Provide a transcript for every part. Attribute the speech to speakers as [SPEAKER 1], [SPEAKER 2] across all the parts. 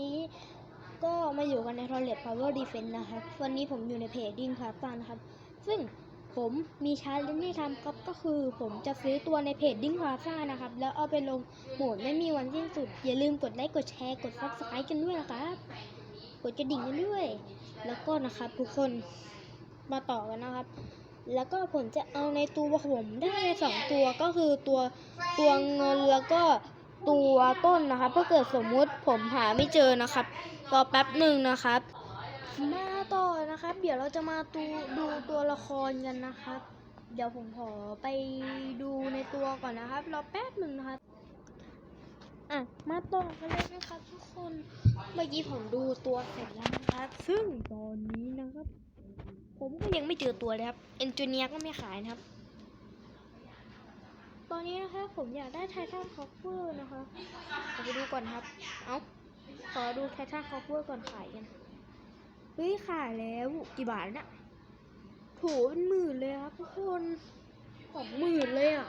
[SPEAKER 1] นี้ก็มาอยู่กันใน Toilet Power Defense นะครับ วันนี้ผมอยู่ในเพจดิ้งครับตานะครับ ซึ่งผมมีชาเลนจ์ให้ทำครับก็คือผมจะซื้อตัวในเพจดิ้งพาซ่านะครับ แล้วเอาไปลงโหมดไม่มีวันสิ้นสุด อย่าลืมกดไลค์กดแชร์กด subscribe กันด้วยนะครับ กดกระดิ่งกันด้วย แล้วก็นะครับทุกคนมาต่อกันนะครับแล้วก็ผมจะเอาในตัวผมได้สองตัวก็คือตัวตัวเงินแล้วก็ ตัวต้นนะครับถ้าเกิดสมมุติผมหาไม่เจอนะครับรอแป๊บหนึ่งนะครับ มาต่อนะครับ เดี๋ยวเราจะมาดูดูตัวละครกันนะครับ เดี๋ยวผมขอไปดูในตัวก่อนนะครับรอแป๊บหนึ่งนะครับอะมาต่อกันเลยนะครับทุกคนเมื่อกี้ผมดูตัวเสร็จแล้วนะครับ ซึ่งตอนนี้นะครับ ผมก็ยังไม่เจอตัวเลยครับเอนจิเนียร์ก็ไม่ขายนะครับ ตอนนี้นะคะผมอยากได้ไททันคอฟเวอร์นะคะขอไปดูก่อนครับ เอาขอดูไททันคอฟเวอร์ก่อนขายกัน เฮ้ยขายแล้วกี่บาทเนี่ยโถเป็นหมื่นเลยครับทุกคนสองหมื่นเลยอะ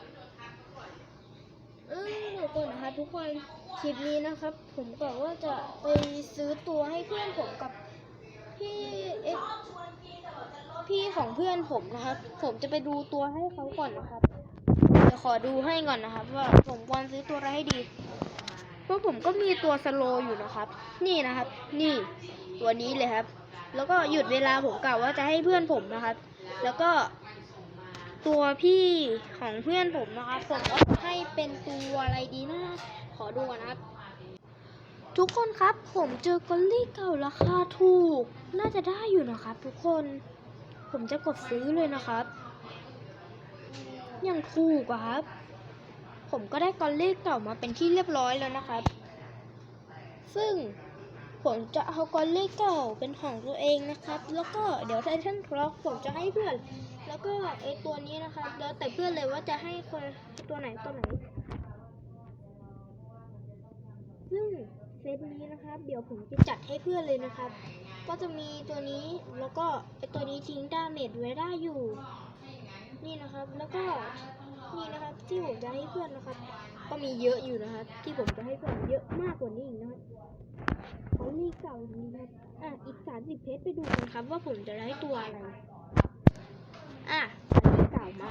[SPEAKER 1] เออเดี๋ยวก่อนนะคะทุกคนคลิปนี้นะครับ ผมกะว่าจะไปซื้อตัวให้เพื่อนผมกับพี่เอ็กพี่ของเพื่อนผมนะครับ ผมจะไปดูตัวให้เขาก่อนนะครับ ขอดูให้ก่อนนะครับ ว่าผมควรซื้อตัวอะไรให้ดีเพราะผมก็มีตัวสโลอยู่นะครับ นี่นะครับ นี่ตัวนี้เลยครับ แล้วก็หยุดเวลาผมกล่าวว่าจะให้เพื่อนผมนะครับ แล้วก็ ตัวพี่ของเพื่อนผมนะครับ ผมก็ให้เป็นตัวอะไรดีนะ ขอดูก่อนนะครับทุกคนครับผมเจอกอลลี่เก่าราคาถูก น่าจะได้อยู่นะครับ ทุกคน ผมจะกดซื้อเลยนะครับ ยังถูกอะครับ ผมก็ได้กอลลี่เก่ามาเป็นที่เรียบร้อยแล้วนะครับ ซึ่งผมจะเอากอลลี่เก่าเป็นของตัวเองนะครับ แล้วก็เดี๋ยวไททันคล็อกผมจะให้เพื่อน แล้วก็ไอตัวนี้นะครับ แล้วแต่เพื่อนเลยว่าจะให้คนตัวไหนตัวไหน ซึ่งเซตนี้นะครับ เดี๋ยวผมจะจัดให้เพื่อนเลยนะครับ ก็จะมีตัวนี้แล้วก็ไอตัวนี้ทิ้งดาเมจไว้ได้อยู่ นี่นะครับ แล้วก็นี่นะครับที่ผมจะให้เพื่อนนะครับ ก็มีเยอะอยู่นะครับ ที่ผมจะให้เพื่อนเยอะมากกว่านี้อีกนะครับเขามีเก่านี้นะครับอะอีกสามสิบเพจไปดูกันครับ ว่าผมจะได้ตัวอะไร อะอันนี้เก่ามา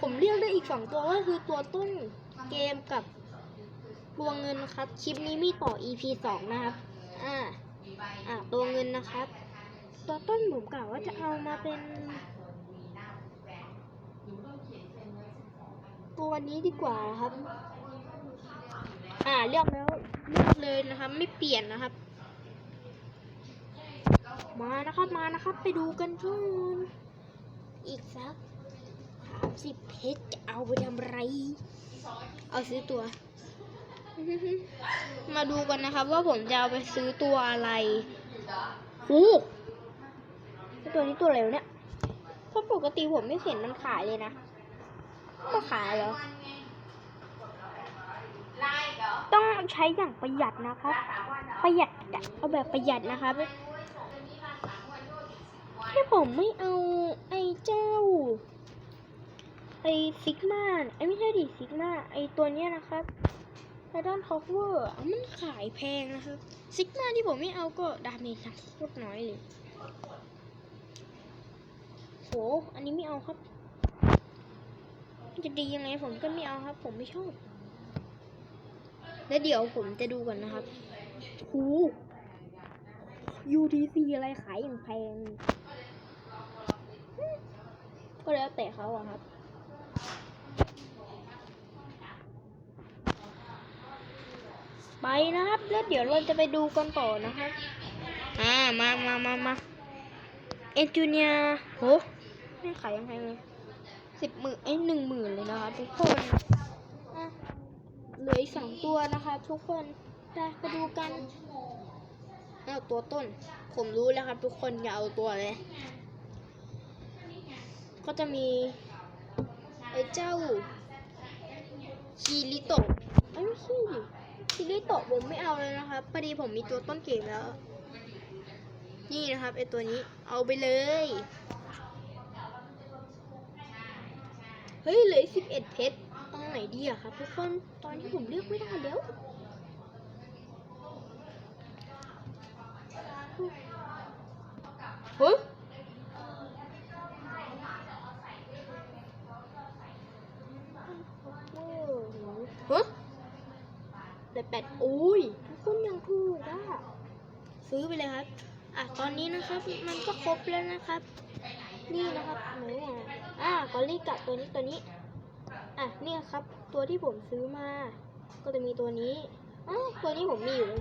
[SPEAKER 1] ผมเรียกได้อีกสองตัวก็คือตัวต้นเกมกับตัวเงินนะครับ คลิปนี้มีต่อ EP สองนะครับ อ่า อ่าตัวเงินนะครับ ตัวต้นผมกล่าวว่าจะเอามาเป็น ตัวนี้ดีกว่าครับ อ่าเลือกแล้วเลือกเลยนะครับ ไม่เปลี่ยนนะครับ มานะครับมานะครับ ไปดูกันก่อนอีกสักสามสิบเพชรจะเอาไปทำไร เอาซื้อตัว มาดูกันนะครับว่าผมจะเอาไปซื้อตัวอะไรหู ตัวนี้ตัวอะไรวะเนี่ยเพราะปกติผมไม่เห็นมันขายเลยนะก็ขายเหรอ ต้องใช้อย่างประหยัดนะครับ ประหยัดเอาแบบประหยัดนะครับที่ผมไม่เอาไอ้เจ้า ไอ้ซิกมาไอ้ไม่ใช่ดิซิกมาไอ้ตัวเนี้ยนะครับไทดอนคอฟเวอร์มันขายแพงนะครับ ซิกมาที่ผมไม่เอาก็ดาเมจโคตรน้อยเลย อันนี้ไม่เอาครับ จะดียังไงผมก็ไม่เอาครับ ผมไม่ชอบ แล้วเดี๋ยวผมจะดูก่อนนะครับหู UTC อะไรขายอย่างแพง ก็แล้วแต่เขาอะครับไปนะครับแล้วเดี๋ยวเราจะไปดูกันต่อนะครับ อ่า มามามามาเอนจูเนียโห ไม่ขายยังไงเลยสิบหมื่นเอ้ยหนึ่งหมื่นเลยนะคะ ทุกคนเหลืออีกสองตัวนะคะ ทุกคนไปดูกันเอาตัวต้น ผมรู้แล้วครับ ทุกคนอย่าเอาตัวเลย ก็จะมีไอ้เจ้าคีริโตะเอ้ยไม่ใช่ดิคีริโตะผมไม่เอาเลยนะครับพอดีผมมีตัวต้นเกมแล้ว นี่นะครับไอตัวนี้เอาไปเลย เฮ้ยเหลือสิเพชรตรงไหนดีอะครับทุกคนตอนนี้ผมเลือกไม่ได้แล้วเฮ้ยเฮ้ยแต่แปดอุ้ยทุกคนยังถูกอะซื้อไปเลยครับ อะตอนนี้นะครับ มันก็ครบแล้วนะครับ นี่นะครับหนู อะกอลลี่กับตัวนี้ตัวนี้ อะเนี่ยครับ ตัวที่ผมซื้อมา ก็จะมีตัวนี้อ๋อตัวนี้ผมมีอยู่แล้ว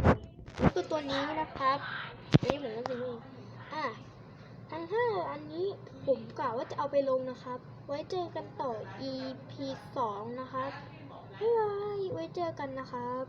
[SPEAKER 1] คือตัวนี้นะครับอันนี้ผมก็ซื้อเองอะทั้งห้าอันนี้ผมกะว่าจะเอาไปลงนะครับ ไว้เจอกันต่อ EP สองนะครับบ๊ายบายไว้เจอกันนะครับ